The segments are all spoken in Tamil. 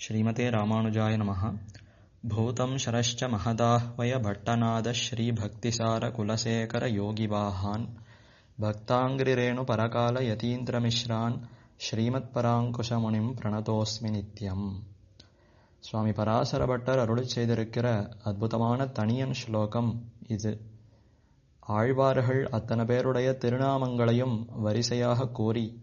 श्रीमते रामानुजाय नमः भूतं शरश्च महदाह्वय भट्टनादश्रीभक्तिसारकुलशेखरयोगिवाहान् भक्ताङ्घ्रिरेणुपरकालयतीन्द्रमिश्रान् ஸ்ரீமத்பராங்குஷமுனிம் பிரணதோஸ்மி நித்யம் சுவாமி பராசர பட்டர் அருளிச் செய்திருக்கிற அற்புதமான தனியன் ஸ்லோகம் இது ஆழ்வார்கள் அத்தனை பேருடைய திருநாமங்களையும் வரிசையாக கூறி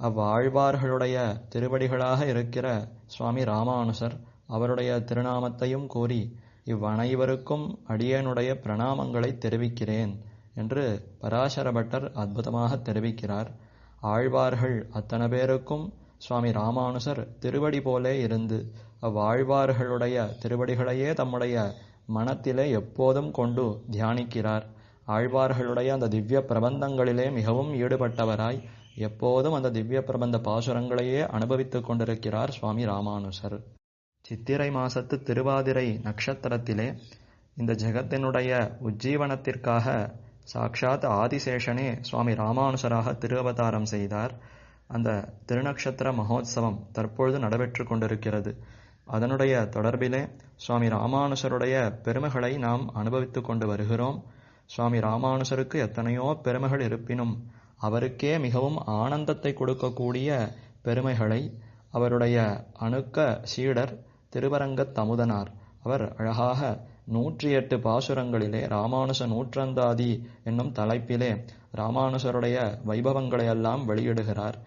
அவ்வாழ்வார்களுடைய திருவடிகளாக இருக்கிற சுவாமி ராமானுசர் அவருடைய திருநாமத்தையும் கூறி இவ்வனைவருக்கும் அடியனுடைய பிரணாமங்களை தெரிவிக்கிறேன் என்று பராசர பட்டர் அற்புதமாக தெரிவிக்கிறார். ஆழ்வார்கள் அத்தனை பேருக்கும் சுவாமி ராமானுசர் திருவடி போலே இருந்து அவ்வாழ்வார்களுடைய திருவடிகளையே தம்முடைய மனத்திலே எப்போதும் கொண்டு தியானிக்கிறார். ஆழ்வார்களுடைய அந்த திவ்ய பிரபந்தங்களிலே மிகவும் ஈடுபட்டவராய் எப்போதும் அந்த திவ்ய பிரபந்த பாசுரங்களையே அனுபவித்துக் கொண்டிருக்கிறார் சுவாமி ராமானுசர். சித்திரை மாசத்து திருவாதிரை நட்சத்திரத்திலே இந்த ஜெகத்தினுடைய உஜ்ஜீவனத்திற்காக சாக்ஷாத் ஆதிசேஷனே சுவாமி ராமானுசராக திருவதாரம் செய்தார். அந்த திருநக்ஷத்திர மகோத்சவம் தற்பொழுது நடைபெற்று கொண்டிருக்கிறது. அதனுடைய தொடர்பிலே சுவாமி ராமானுசருடைய பெருமைகளை நாம் அனுபவித்துக் கொண்டு வருகிறோம். சுவாமி ராமானுசருக்கு எத்தனையோ பெருமைகள் இருப்பினும் அவருக்கே மிகவும் ஆனந்தத்தை கொடுக்கக்கூடிய பெருமைகளை அவருடைய அணுக்க சீடர் திருவரங்கத் தமுதனார். அவர் அழகாக நூற்றி எட்டு பாசுரங்களிலே ராமானுச நூற்றந்தாதி என்னும் தலைப்பிலே ராமானுசருடைய வைபவங்களை எல்லாம் வெளியிடுகிறார்.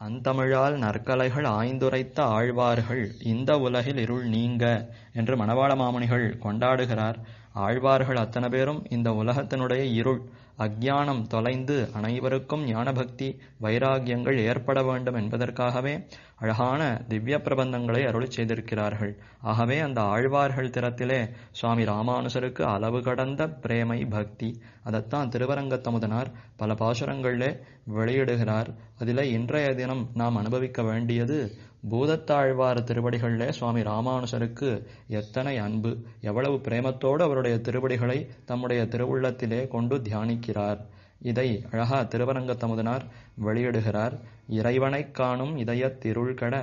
அந்தமிழால் நற்கலைகள் ஆய்ந்துரைத்த ஆழ்வார்கள் இந்த உலகில் இருள் நீங்க என்று மணவாள மாமுனிகள் கொண்டாடுகிறார். ஆழ்வார்கள் அத்தனை பேரும் இந்த உலகத்தினுடைய இருள் அக்ஞானம் தொலைந்து அனைவருக்கும் ஞானபக்தி வைராகியங்கள் ஏற்பட வேண்டும் என்பதற்காகவே அழகான திவ்ய பிரபந்தங்களை அருள் செய்திருக்கிறார்கள். ஆகவே அந்த ஆழ்வார்கள் திறத்திலே சுவாமி ராமானுசருக்கு அளவு கடந்த பிரேமை பக்தி. அதைத்தான் திருவரங்கத்தமுதனார் பல பாசுரங்களிலே வெளியிடுகிறார். அதில் இன்றைய தினம் நாம் அனுபவிக்க வேண்டியது பூதத்தாழ்வார் திருவடிகளிலே சுவாமி ராமானுசருக்கு எத்தனை அன்பு. எவ்வளவு பிரேமத்தோடு அவருடைய திருவடிகளை தம்முடைய திருவுள்ளத்திலே கொண்டு தியானிக்கிறார். இதை அழகா திருவரங்கத்தமுதனார் வெளியிடுகிறார். இறைவனைக் காணும் இதயத் திருள்கட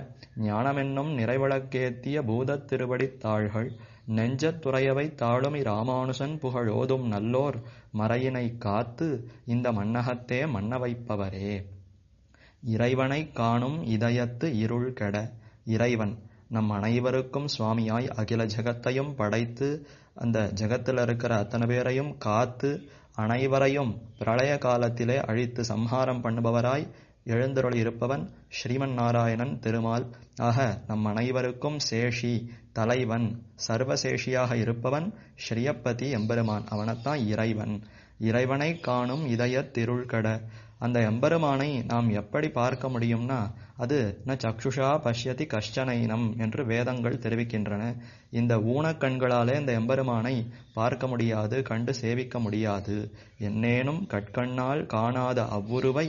ஞானமென்னும் நிறைவழக்கேத்திய பூதத் திருவடித் தாள்கள் நெஞ்சத் துறையவை தாழுமி ராமானுசன் புகழோதும் நல்லோர் மறையினை காத்து இந்த மன்னகத்தே மன்ன வைப்பவரே இறைவனை காணும் இதயத்து இருள் கெட. இறைவன் நம் அனைவருக்கும் சுவாமியாய் அகில ஜகத்தையும் படைத்து அந்த ஜகத்தில் இருக்கிற அத்தனை பேரையும் காத்து அனைவரையும் பிரளய காலத்திலே அழித்து சம்ஹாரம் பண்ணுபவராய் எழுந்தருள் இருப்பவன் ஸ்ரீமன் நாராயணன் திருமால். ஆக நம் அனைவருக்கும் சேஷி தலைவன் சர்வசேஷியாக இருப்பவன் ஸ்ரீயப்பதி எம்பெருமான். அவனைத்தான் இறைவன். இறைவனை காணும் இதய திருள்கட அந்த எம்பெருமானை நாம் எப்படி பார்க்க முடியும்னா அது ந சக்ஷுஷா பஷ்யதி கஷ்டனைனம் என்று வேதங்கள் தெரிவிக்கின்றன. இந்த ஊனக்கண்களாலே இந்த எம்பெருமானை பார்க்க முடியாது கண்டு சேவிக்க முடியாது. என்னேனும் கட்கண்ணால் காணாத அவ்வுருவை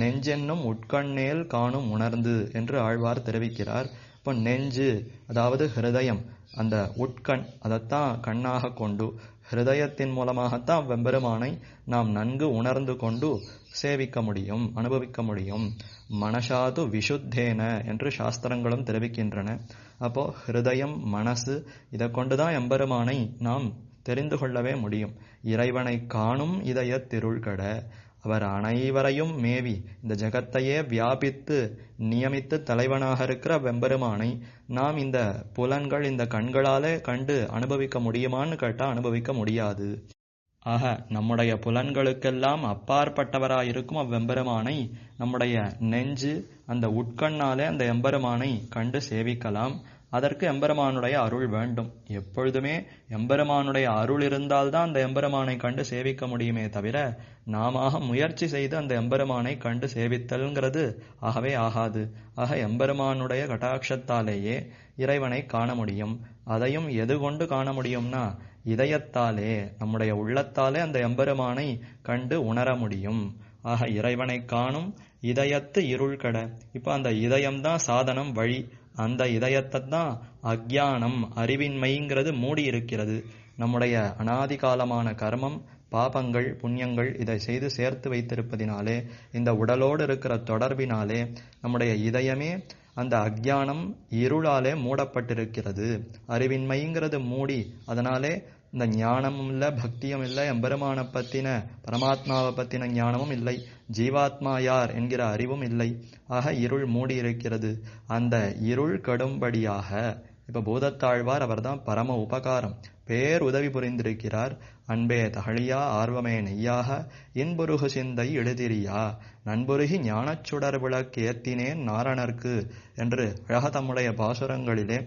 நெஞ்சென்னும் உட்கண்ணேல் காணும் உணர்ந்து என்று ஆழ்வார் தெரிவிக்கிறார். இப்போ நெஞ்சு அதாவது ஹிருதயம் அந்த உட்கண் அதைத்தான் கண்ணாக கொண்டு ஹிருதயத்தின் மூலமாகத்தான் வெம்பெருமானை நாம் நன்கு உணர்ந்து கொண்டு சேவிக்க முடியும் அனுபவிக்க முடியும். மனசாது விஷுத்தேன என்று சாஸ்திரங்களும் தெரிவிக்கின்றன. அப்போ ஹிருதயம் மனசு இதை கொண்டுதான் எம்பெருமானை நாம் தெரிந்து கொள்ளவே முடியும். இறைவனை காணும் இதய திருள்கட அவர் அனைவரையும் மேவி இந்த ஜகத்தையே வியாபித்து நியமித்து தலைவனாக இருக்கிற வெம்பெருமானை நாம் இந்த புலன்கள் இந்த கண்களாலே கண்டு அனுபவிக்க முடியுமான்னு கேட்டால் அனுபவிக்க முடியாது. ஆக நம்முடைய புலன்களுக்கெல்லாம் அப்பாற்பட்டவராயிருக்கும் அவ்வெம்பெருமானை நம்முடைய நெஞ்சு அந்த உட்கண்ணாலே அந்த எம்பெருமானை கண்டு சேவிக்கலாம். அதற்கு எம்பெருமானுடைய அருள் வேண்டும். எப்பொழுதுமே எம்பெருமானுடைய அருள் இருந்தால்தான் அந்த எம்பெருமானை கண்டு சேவிக்க முடியுமே தவிர நாம முயற்சி செய்து அந்த எம்பெருமானை கண்டு சேவித்தல்ங்கிறது ஆகவே ஆகாது. ஆக எம்பெருமானுடைய கட்டாட்சத்தாலேயே இறைவனை காண முடியும். அதையும் எது கொண்டு காண முடியும்னா இதயத்தாலே நம்முடைய உள்ளத்தாலே அந்த எம்பெருமானை கண்டு உணர முடியும். ஆக இறைவனை காணும் இதயத்து இருள் கடை. இப்போ அந்த இதயம்தான் சாதனம் வழி. அந்த இதயத்தை தான் அக்ஞானம் அறிவின்மைங்கிறது மூடி இருக்கிறது நம்முடைய அனாதி காலமான கர்மம் பாபங்கள் புண்ணியங்கள் இதை செய்து சேர்த்து வைத்திருப்பதினாலே இந்த உடலோடு இருக்கிற தொடர்பினாலே நம்முடைய இதயமே அந்த அக்ஞானம் இருளாலே மூடப்பட்டிருக்கிறது. அறிவின்மைங்கிறது மூடி அதனாலே இந்த ஞானமும் இல்லை பக்தியும் இல்லை எம்பெருமான பத்தின பரமாத்மாவை பத்தின ஞானமும் இல்லை. ஜீவாத்மா யார் என்கிற அறிவும் இல்லை. ஆக இருள் மூடி இருக்கிறது அந்த இருள் கடும்படியாக இப்போ பூதத்தாழ்வார் அவர்தான் பரம உபகாரம். பேர் உதவி புரிந்திருக்கிறார். அன்பே தகழியா ஆர்வமே நெய்யாக இன்புருகு சிந்தை எழுதிரியா. நண்புருகி ஞானச்சுடர் விளக்கு ஏத்தினேன் நாரணர்க்கு என்று அழக தம்முடைய பாசுரங்களிலே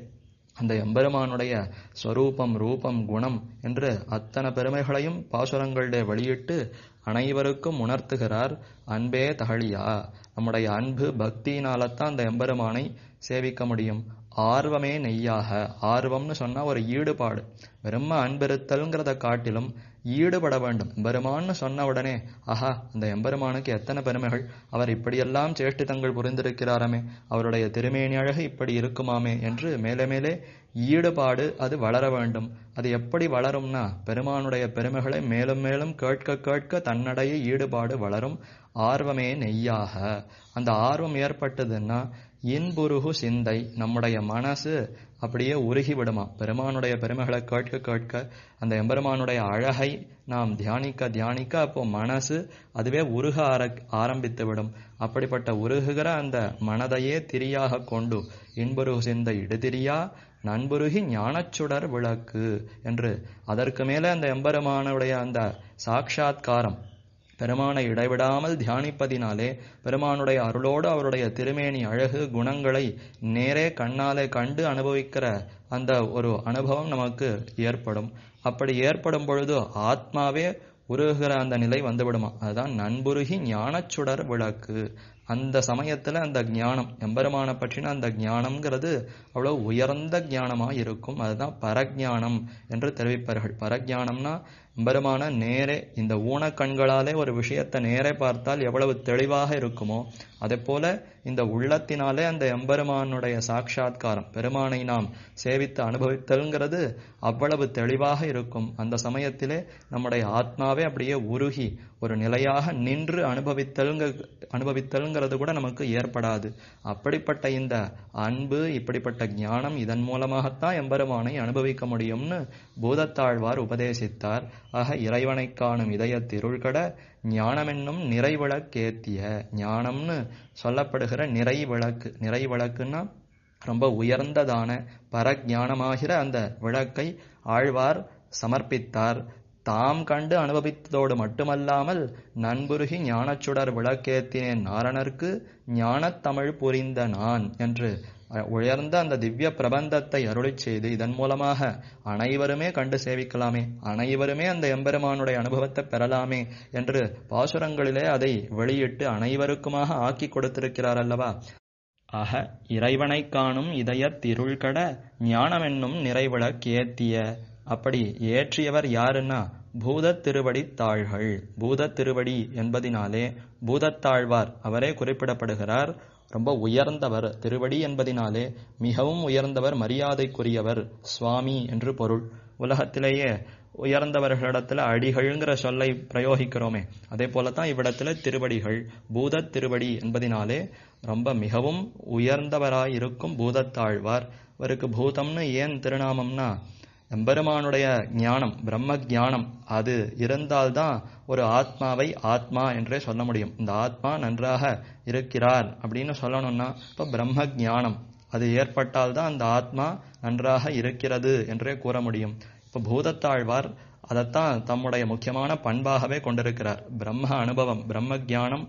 அந்த எம்பெருமானுடைய ஸ்வரூபம் ரூபம் குணம் என்று அத்தனை பெருமைகளையும் பாசுரங்களிலே வெளியிட்டு அனைவருக்கும் உணர்த்துகிறார். அன்பே தகழியா. நம்முடைய அன்பு பக்தியினால்தான் அந்த எம்பெருமானை சேவிக்க முடியும். ஆர்வமே நெய்யாக. ஆர்வம்னு சொன்னா ஒரு ஈடுபாடு. வெறும அன்பிருத்தல்ங்கிறத காட்டிலும் ஈடுபட வேண்டும். பெருமான்னு சொன்ன உடனே ஆஹா அந்த எம்பெருமானுக்கு எத்தனை பெருமைகள்? அவர் இப்படியெல்லாம் சேஷ்டிதங்கள் புரிந்திருக்கிறாரமே. அவருடைய திருமேனி அழகு இப்படி இருக்குமாமே? என்று மேலே மேலே ஈடுபாடு அது வளர வேண்டும். அது எப்படி வளரும்னா பெருமானுடைய பெருமைகளை மேலும் மேலும் கேட்க கேட்க தன்னடைய ஈடுபாடு வளரும். ஆர்வமே நெய்யாக. அந்த ஆர்வம் ஏற்பட்டதுன்னா இன்புருகு சிந்தை நம்முடைய மனசு அப்படியே உருகி விடுமா பெருமானுடைய பெருமைகளை கேட்க கேட்க அந்த எம்பெருமானுடைய அழகை நாம் தியானிக்க தியானிக்க அப்போ மனசு அதுவே உருக ஆர ஆரம்பித்து விடும் அப்படிப்பட்ட உருகுகிற அந்த மனதையே திரியாக கொண்டு இன்புருகு சிந்தை இடுதிரியா? நண்புருகி ஞானச்சுடர் விளக்கு என்று. அதற்கு மேலே அந்த எம்பெருமானுடைய அந்த சாட்சா்காரம் பெருமானை இடைவிடாமல் தியானிப்பதினாலே பெருமானுடைய அருளோடு அவருடைய திருமேனி அழகு குணங்களை நேரே கண்ணாலே கண்டு அனுபவிக்கிற அந்த ஒரு அனுபவம் நமக்கு ஏற்படும். அப்படி ஏற்படும் பொழுது ஆத்மாவே உருகுகிற அந்த நிலை வந்துவிடுமா? அதுதான் நண்புருகி ஞானச்சுடர் விளக்கு. அந்த சமயத்துல அந்த ஞானம் எம்பெருமான பற்றின அந்த ஞானம்ங்கிறது அவ்வளவு உயர்ந்த ஞானமா இருக்கும் அதுதான் பரஜானம் என்று தெரிவிப்பார்கள். பரஜானம்னா பெருமான நேரே இந்த ஊனக்கண்களாலே ஒரு விஷயத்தை நேரே பார்த்தால் எவ்வளவு தெளிவாக இருக்குமோ அதே போல இந்த உள்ளத்தினாலே அந்த எம்பெருமானுடைய சாட்சா்காரம் பெருமானை நாம் சேவித்து அனுபவித்தல்ங்கிறது அவ்வளவு தெளிவாக இருக்கும். அந்த சமயத்திலே நம்முடைய ஆத்மாவே அப்படியே உருகி ஒரு நிலையாக நின்று அனுபவித்தல்ங்க அனுபவித்தல்ங்கிறது கூட நமக்கு ஏற்படாது. அப்படிப்பட்ட இந்த அன்பு இப்படிப்பட்ட ஞானம் இதன் மூலமாகத்தான் எம்பெருமானை அனுபவிக்க முடியும்னு பூதத்தாழ்வார் உபதேசித்தார். ஆக இறைவனை காணும் இதய திருள்கட ஞானமென்னும் நிறைவிளக்கேத்திய ஞானம்னு சொல்லப்படுகிற நிறை விளக்கு நிறை விளக்குன்னா ரொம்ப உயர்ந்ததான பரஜானமாகிற அந்த விளக்கை ஆழ்வார் சமர்ப்பித்தார். தாம் கண்டு அனுபவித்ததோடு மட்டுமல்லாமல் நண்புருகி ஞானச்சுடர் விளக்கேத்தினேன். நாரணர்க்கு ஞானத்தமிழ் புரிந்த நான் என்று உயர்ந்த அந்த திவ்ய பிரபந்தத்தை அருளிச் செய்து இதன் மூலமாக அனைவருமே கண்டு சேவிக்கலாமே அனைவருமே அந்த எம்பெருமானுடைய அனுபவத்தை பெறலாமே என்று பாசுரங்களிலே அதை வெளியிட்டு அனைவருக்குமாக ஆக்கி கொடுத்திருக்கிறார் அல்லவா? ஆக இறைவனை காணும் இதய திருள்கட ஞானமென்னும் நிறைவிளக்கேத்திய அப்படி ஏற்றியவர் யாருன்னா? பூதத் திருவடி தாள்கள். பூதத் திருவடி என்பதினாலே பூதத்தாழ்வார் அவரே குறிப்பிடப்படுகிறார். ரொம்ப உயர்ந்தவர். திருவடி என்பதினாலே மிகவும் உயர்ந்தவர் மரியாதைக்குரியவர் சுவாமி என்று பொருள். உலகத்திலேயே உயர்ந்தவர்களிடத்துல அடிகள்ங்கிற சொல்லை பிரயோகிக்கிறோமே. அதே போலத்தான் இவ்விடத்துல திருவடிகள் பூதத் திருவடி என்பதினாலே ரொம்ப மிகவும் உயர்ந்தவராயிருக்கும் பூதத்தாழ்வார். அவருக்கு பூதம்னு ஏன் திருநாமம்னா எம்பெருமானுடைய ஞானம் பிரம்ம ஞானம் அது இருந்தால்தான் ஒரு ஆத்மாவை ஆத்மா என்றே சொல்ல முடியும். இந்த ஆத்மா நன்றாக இருக்கிறார் அப்படின்னு சொல்லணும்னா இப்போ பிரம்ம ஞானம் அது ஏற்பட்டால்தான் அந்த ஆத்மா நன்றாக இருக்கிறது என்றே கூற முடியும். இப்போ பூதத்தாழ்வார் அதைத்தான் தம்முடைய முக்கியமான பண்பாகவே கொண்டிருக்கிறார். பிரம்ம அனுபவம் பிரம்ம ஜானம்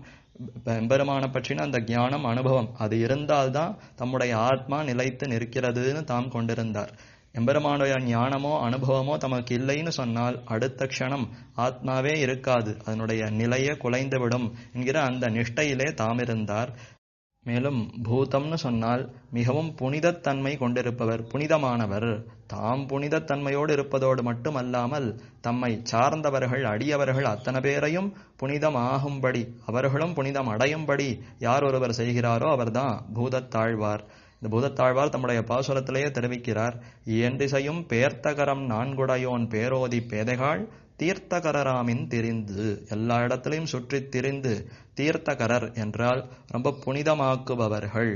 எம்பெருமான பற்றின அந்த ஞானம் அனுபவம் அது இருந்தால்தான் தம்முடைய ஆத்மா நிலைத்து நிற்கிறதுன்னு தாம் கொண்டிருந்தார். எம்பெருமானுடைய ஞானமோ அனுபவமோ தமக்கு இல்லைன்னு சொன்னால் அடுத்த க்ஷணம் ஆத்மாவே இருக்காது. அதனுடைய நிலையே குலைந்துவிடும் என்கிற அந்த நிஷ்டையிலே தாம் இருந்தார். மேலும் பூதம்னு சொன்னால் மிகவும் புனிதத்தன்மை கொண்டிருப்பவர் புனிதமானவர். தாம் புனிதத்தன்மையோடு இருப்பதோடு மட்டுமல்லாமல் தம்மை சார்ந்தவர்கள் அடியவர்கள் அத்தனை பேரையும் புனிதமாகும்படி அவர்களும் புனிதம் அடையும்படி யார் ஒருவர் செய்கிறாரோ அவர்தான் பூதத்தாழ்வார். இந்த பூதத்தாழ்வார் தம்முடைய பாசுரத்திலேயே தெரிவிக்கிறார் என் திசையும் பேர்த்தகரம் நான்குடையோன் பேரோதி பேதைகாள் தீர்த்தகரராமின் திரிந்து. எல்லா இடத்திலையும் சுற்றி திரிந்து தீர்த்தகரர் என்றால் ரொம்ப புனிதமாக்குபவர்கள்.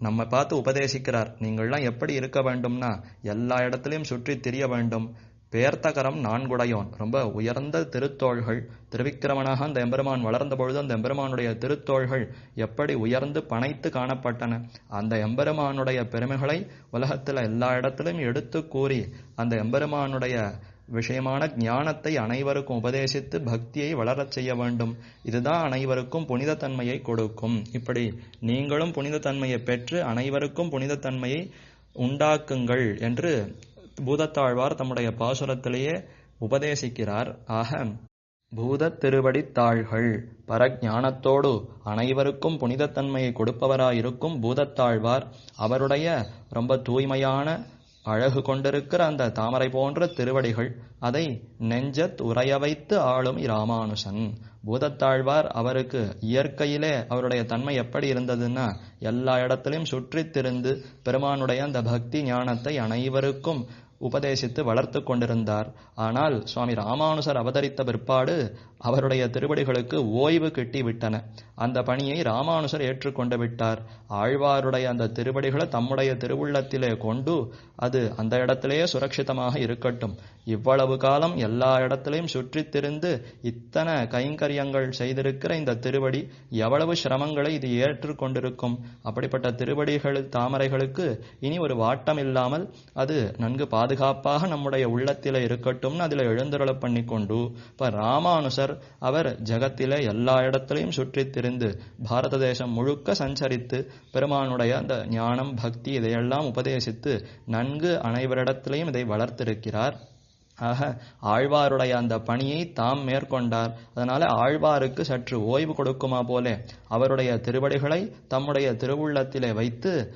நம்ம பார்த்து உபதேசிக்கிறார் நீங்கள்லாம் எப்படி இருக்க வேண்டும்னா எல்லா இடத்திலையும் சுற்றி திரிய வேண்டும். பேர்த்தகரம் நான்குடையோன். ரொம்ப உயர்ந்த திருத்தோள்கள். திருவிக்கிரமனாக அந்த எம்பெருமான் வளர்ந்த பொழுது அந்த எம்பெருமானுடைய திருத்தோள்கள் எப்படி உயர்ந்து பனைத்து காணப்பட்டன. அந்த எம்பெருமானுடைய பெருமைகளை உலகத்தில் எல்லா இடத்திலும் எடுத்து கூறி அந்த எம்பெருமானுடைய விஷயமான ஞானத்தை அனைவருக்கும் உபதேசித்து பக்தியை வளரச் செய்ய வேண்டும். இதுதான் அனைவருக்கும் புனிதத்தன்மையை கொடுக்கும். இப்படி நீங்களும் புனிதத்தன்மையை பெற்று அனைவருக்கும் புனிதத்தன்மையை உண்டாக்குங்கள் என்று பூதத்தாழ்வார் தம்முடைய பாசுரத்திலேயே உபதேசிக்கிறார். ஆக பூதத் திருவடித் தாள்கள் பரஞானத்தோடு அனைவருக்கும் புனிதத்தன்மையை கொடுப்பவராயிருக்கும் பூதத்தாழ்வார் அவருடைய ரொம்ப தூய்மையான அழகு கொண்டிருக்கிற அந்த தாமரை போன்ற திருவடிகள் அதை நெஞ்சத் உறைய வைத்து ஆளும் இராமானுஷன் பூதத்தாழ்வார் அவருக்கு இயற்கையிலே அவருடைய தன்மை எப்படி இருந்ததுன்னா எல்லா இடத்திலையும் சுற்றித் திருந்து பெருமானுடைய அந்த பக்தி ஞானத்தை அனைவருக்கும் உபதேசித்து வளர்த்து கொண்டிருந்தார். ஆனால் சுவாமி ராமானுசர் அவதரித்த பிற்பாடு அவருடைய திருவடிகளுக்கு ஓய்வு கிட்டிவிட்டன. அந்த பணியை ராமானுசர் ஏற்றுக்கொண்டு விட்டார். ஆழ்வாருடைய அந்த திருவடிகளை தம்முடைய திருவுள்ளத்திலே கொண்டு அது அந்த இடத்திலேயே சுரட்சிதமாக இருக்கட்டும். இவ்வளவு காலம் எல்லா இடத்திலையும் சுற்றித் திரிந்து இத்தனை கைங்கரியங்கள் செய்திருக்கிற இந்த திருவடி எவ்வளவு சிரமங்களை இது ஏற்றுக்கொண்டிருக்கும். அப்படிப்பட்ட திருவடிகள் தாமரைகளுக்கு இனி ஒரு வாட்டம் இல்லாமல் அது நன்கு பாதுகாப்பாக நம்முடைய உள்ளத்தில் இருக்கட்டும்னு அதில் எழுந்துருள பண்ணி கொண்டு இப்ப ராமானுசர் அவர் ஜகத்திலே எல்லா இடத்திலையும் சுற்றித் திரிந்து பாரத தேசம் முழுக்க சஞ்சரித்து பெருமானுடைய அந்த ஞானம் பக்தி இதையெல்லாம் உபதேசித்து நன்கு அனைவரிடத்திலையும் இதை வளர்த்திருக்கிறார். ஆக ஆழ்வாருடைய அந்த பணியை தாம் மேற்கொண்டார். அதனால ஆழ்வாருக்கு சற்று ஓய்வு கொடுக்குமா போலே. அவருடைய திருவடிகளை தம்முடைய திருவுள்ளத்திலே வைத்து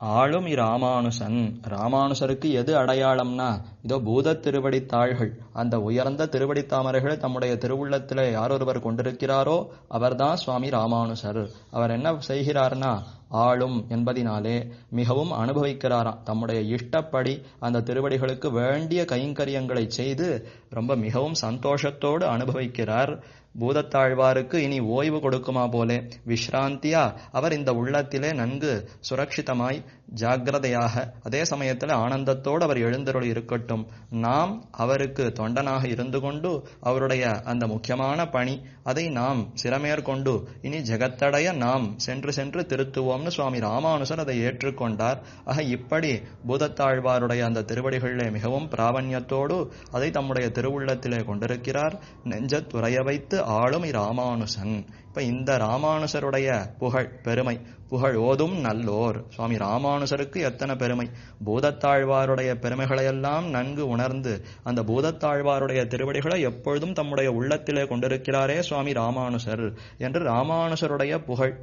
ஆளும் இராமானுசன். ராமானுசருக்கு எது அடையாளம்னா இதோ பூத திருவடி தாள்கள் அந்த உயர்ந்த திருவடி தாமரைகளை தம்முடைய திருவுள்ளத்திலே யாரொருவர் கொண்டிருக்கிறாரோ அவர்தான் சுவாமி ராமானுசர். அவர் என்ன செய்கிறார்னா ஆளும் என்பதினாலே மிகவும் அனுபவிக்கிறாராம். தம்முடைய இஷ்டப்படி அந்த திருவடிகளுக்கு வேண்டிய கைங்கரியங்களை செய்து ரொம்ப மிகவும் சந்தோஷத்தோடு அனுபவிக்கிறார். பூதத்தாழ்வாருக்கு இனி ஓய்வு கொடுக்குமா போலே? விஷ்ராந்தியா அவர் இந்த உள்ளத்திலே நன்கு சுரக்ஷிதமாய் ஜாக்கிரதையாக அதே சமயத்தில் ஆனந்தத்தோடு அவர் எழுந்தருள் இருக்கட்டும். நாம் அவருக்கு தொண்டனாக இருந்து கொண்டு அவருடைய அந்த முக்கியமான பணி அதை நாம் சிரமேற்கொண்டு இனி ஜெகத்தடைய நாம் சென்று சென்று திருத்துவோம்னு சுவாமி ராமானுசர் அதை ஏற்றுக்கொண்டார். ஆக இப்படி பூதத்தாழ்வாருடைய அந்த திருவடிகளிலே மிகவும் பிராவண்யத்தோடு அதை தம்முடைய திருவுள்ளத்திலே கொண்டிருக்கிறார். நெஞ்சத்துறைய வைத்து ஆளும் இராமானுசன். இந்த ராமானுசருடைய புகழ் பெருமை. புகழ் ஓதும் நல்லோர். சுவாமி ராமானுசருக்கு எத்தனை பெருமை? பூதத்தாழ்வாருடைய பெருமைகளையெல்லாம் நன்கு உணர்ந்து அந்த பூதத்தாழ்வாருடைய திருவடிகளை எப்பொழுதும் தம்முடைய உள்ளத்திலே கொண்டிருக்கிறாரே சுவாமி ராமானுசர் என்று ராமானுசருடைய புகழ்.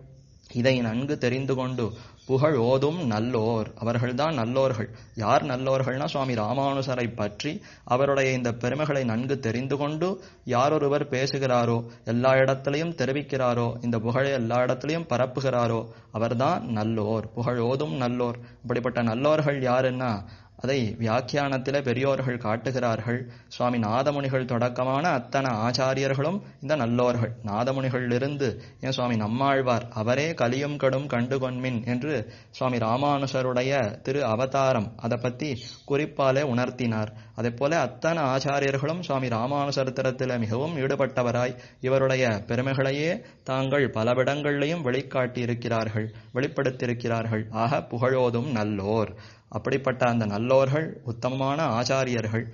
இதை நன்கு தெரிந்து கொண்டு புகழ் ஓதும் நல்லோர் அவர்கள்தான் நல்லோர்கள். யார் நல்லோர்கள்னா சுவாமி ராமானுசரை பற்றி அவருடைய இந்த பெருமைகளை நன்கு தெரிந்து கொண்டு யாரொருவர் பேசுகிறாரோ எல்லா இடத்திலையும் தெரிவிக்கிறாரோ இந்த புகழை எல்லா இடத்திலையும் பரப்புகிறாரோ அவர்தான் நல்லோர் புகழ் ஓதும் நல்லோர். இப்படிப்பட்ட நல்லோர்கள் யாருன்னா அதை வியாக்கியானத்தில் பெரியோர்கள் காட்டுகிறார்கள். சுவாமி நாதமுனிகள் தொடக்கமான அத்தனை ஆச்சாரியர்களும் இந்த நல்லோர்கள். நாதமுனிகளிலிருந்து ஏன் சுவாமி நம்மாழ்வார்? அவரே கலியும் கடும் கண்டு கொன்மின் என்று சுவாமி ராமானுசருடைய திரு அவதாரம் அதை பத்தி குறிப்பாலே உணர்த்தினார். அதே போல அத்தனை ஆச்சாரியர்களும் சுவாமி ராமானுசரித்திரத்தில் மிகவும் ஈடுபட்டவராய் இவருடைய பெருமைகளையே தாங்கள் பலவிடங்களிலையும் வெளிக்காட்டியிருக்கிறார்கள் வெளிப்படுத்தியிருக்கிறார்கள். ஆக புகழோதும் நல்லோர். அப்படிப்பட்ட அந்த நல்லோர்கள் உத்தமமான ஆச்சாரியர்கள்.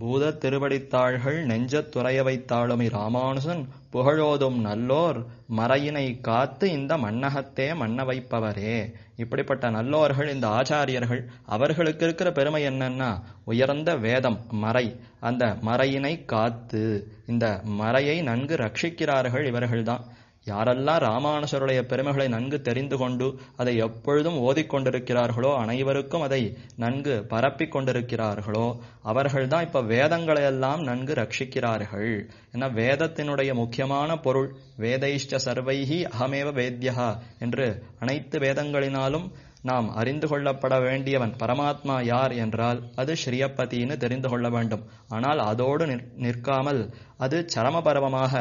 பூதத் திருவடித்தாள்கள் நெஞ்சத் துறைய வைத்தாளுமை ராமானுசன் புகழோதும் நல்லோர் மறையினை காத்து இந்த மன்னகத்தே மன்ன வைப்பவரே இப்படிப்பட்ட நல்லோர்கள் இந்த ஆச்சாரியர்கள் அவர்களுக்கு இருக்கிற பெருமை என்னன்னா உயர்ந்த வேதம் மறை. அந்த மறையினை காத்து இந்த மறையை நன்கு ரட்சிக்கிறார்கள் இவர்கள்தான். யாரெல்லாம் ராமானுசருடைய பெருமைகளை நன்கு தெரிந்து கொண்டு அதை எப்பொழுதும் ஓதிக்கொண்டிருக்கிறார்களோ அனைவருக்கும் அதை நன்கு பரப்பிக் கொண்டிருக்கிறார்களோ அவர்கள்தான் இப்ப வேதங்களை எல்லாம் நன்கு ரட்சிக்கிறார்கள். ஏன்னா வேதத்தினுடைய முக்கியமான பொருள் வேதைஷ்ட சர்வைஹி அகமேவ வேத்யா என்று அனைத்து வேதங்களினாலும் நாம் அறிந்து கொள்ளப்பட வேண்டியவன் பரமாத்மா யார் என்றால் அது ஸ்ரீயப்பதின்னு தெரிந்து கொள்ள வேண்டும். ஆனால் அதோடு நிற்காமல் அது சரமபரமமாக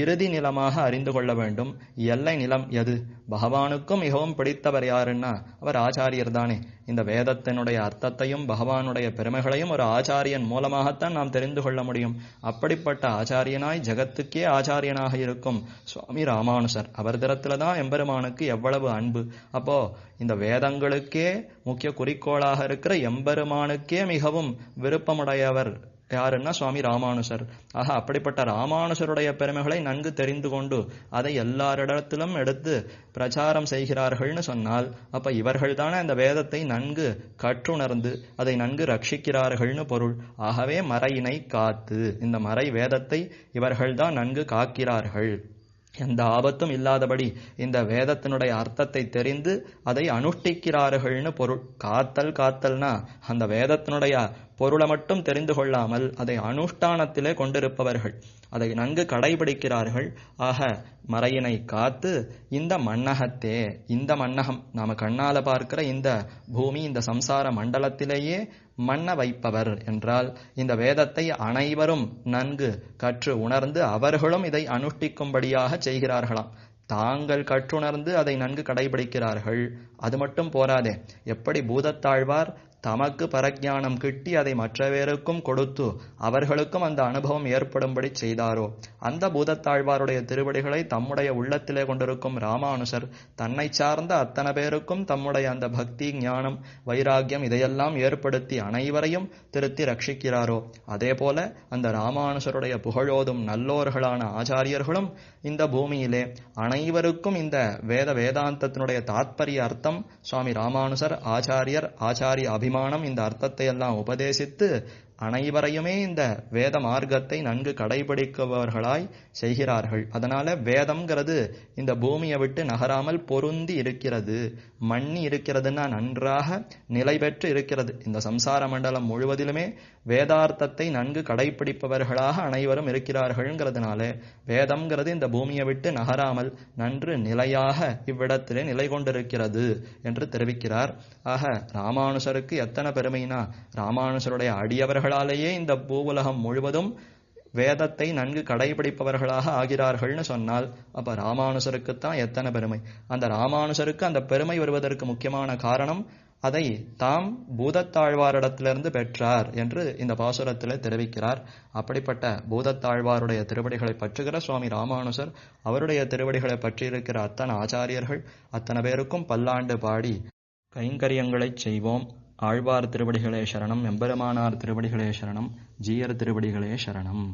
இறுதி நிலமாக அறிந்து கொள்ள வேண்டும். எல்லை நிலம் எது? பகவானுக்கும் மிகவும் பிடித்தவர் யாருன்னா அவர் ஆச்சாரியர் தானே. இந்த வேதத்தினுடைய அர்த்தத்தையும் பகவானுடைய பெருமைகளையும் ஒரு ஆச்சாரியன் மூலமாகத்தான் நாம் தெரிந்து கொள்ள முடியும். அப்படிப்பட்ட ஆச்சாரியனாய் ஜகத்துக்கே ஆச்சாரியனாக இருக்கும் சுவாமி ராமானுசர். அவர் திறத்துல தான் எம்பெருமானுக்கு எவ்வளவு அன்பு. அப்போ இந்த வேதங்களுக்கே முக்கிய குறிக்கோளாக இருக்கிற எம்பெருமானுக்கே மிகவும் விருப்பமுடையவர் யாருன்னா சுவாமி ராமானுசர். ஆக அப்படிப்பட்ட ராமானுசருடைய பெருமைகளை நன்கு தெரிந்து கொண்டு அதை எல்லாரிடத்திலும் எடுத்து பிரச்சாரம் செய்கிறார்கள்னு சொன்னால் அப்ப இவர்கள் தானே அந்த வேதத்தை நன்கு கற்றுணர்ந்து அதை நன்கு ரட்சிக்கிறார்கள்னு பொருள். ஆகவே மறையினை காத்து இந்த மறை வேதத்தை இவர்கள்தான் நன்கு காக்கிறார்கள். எந்த ஆபத்தும் இல்லாதபடி இந்த வேதத்தினுடைய அர்த்தத்தை தெரிந்து அதை அனுஷ்டிக்கிறார்கள்னு பொருள். காத்தல் காத்தல்னா அந்த வேதத்தினுடைய பொருளை மட்டும் தெரிந்து கொள்ளாமல் அதை அனுஷ்டானத்திலே கொண்டிருப்பவர்கள். அதை நன்கு கடைபிடிக்கிறார்கள். ஆக மறையினை காத்து இந்த மன்னகத்தே இந்த மன்னகம் நாம கண்ணால பார்க்கிற இந்த பூமி இந்த சம்சார மண்டலத்திலேயே மன்ன வைப்பவர் என்றால் இந்த வேதத்தை அனைவரும் நன்கு கற்று உணர்ந்து அவர்களும் இதை அனுஷ்டிக்கும்படியாக செய்கிறார்களாம். தாங்கள் கற்றுணர்ந்து அதை நன்கு கடைபிடிக்கிறார்கள். அது மட்டும் போராதே. எப்படி பூதத்தாழ்வார் தமக்கு பரஜானம் கிட்டி அதை மற்றவேருக்கும் கொடுத்து அவர்களுக்கும் அந்த அனுபவம் ஏற்படும்படி செய்தாரோ? அந்த பூதத்தாழ்வாருடைய திருவடிகளை தம்முடைய உள்ளத்திலே கொண்டிருக்கும் ராமானுசர் தன்னை சார்ந்த அத்தனை பேருக்கும் தம்முடைய அந்த பக்தி ஞானம் வைராக்கியம் இதையெல்லாம் ஏற்படுத்தி அனைவரையும் திருத்தி ரட்சிக்கிறாரோ? அதே போல அந்த ராமானுஷருடைய புகழோதும் நல்லோர்களான ஆச்சாரியர்களும் இந்த பூமியிலே அனைவருக்கும் இந்த வேத வேதாந்தத்தினுடைய தாத்பரிய அர்த்தம் சுவாமி ராமானுசர் ஆச்சாரியர் ஆச்சாரிய பெருமானம் இந்த அர்த்தத்தை எல்லாம் உபதேசித்து அனைவரையுமே இந்த வேத மார்க்கத்தை நன்கு கடைபிடிக்கவர்களாய் செய்கிறார்கள். அதனால வேதம்ங்கிறது இந்த பூமியை விட்டு நகராமல் பொருந்தி இருக்கிறது. மண்ணி இருக்கிறதுன்னா நன்றாக நிலை பெற்று இருக்கிறது. இந்த சம்சார மண்டலம் முழுவதிலுமே வேதார்த்தத்தை நன்கு கடைபிடிப்பவர்களாக அனைவரும் இருக்கிறார்கள்ங்கிறதுனால வேதம்ங்கிறது இந்த பூமியை விட்டு நகராமல் நன்று நிலையாக இவ்விடத்திலே நிலை கொண்டிருக்கிறது என்று தெரிவிக்கிறார். ஆக ராமானுஷருக்கு எத்தனை பெருமைனா அடியவர்கள் அடியவர்களாலேயே இந்த பூவுலகம் முழுவதும் வேதத்தை நன்கு கடைபிடிப்பவர்களாக ஆகிறார்கள்னு சொன்னால் அப்ப ராமானுசருக்குத்தான் எத்தனை பெருமை? அந்த ராமானுசருக்கு அந்த பெருமை வருவதற்கு முக்கியமான காரணம் அதை தாம் பூதத்தாழ்வாரிடத்திலிருந்து பெற்றார் என்று இந்த பாசுரத்தில் தெரிவிக்கிறார். அப்படிப்பட்ட பூதத்தாழ்வாருடைய திருவடிகளை பற்றுகிற சுவாமி ராமானுசர் அவருடைய திருவடிகளை பற்றியிருக்கிற அத்தனை ஆச்சாரியர்கள் அத்தனை பேருக்கும் பல்லாண்டு பாடி கைங்கரியங்களைச் செய்வோம். ஆழ்வார் திருவடிகளே சரணம் எம்பெருமானார் திருவடிகளே சரணம் ஜீயர் திருவடிகளே சரணம்.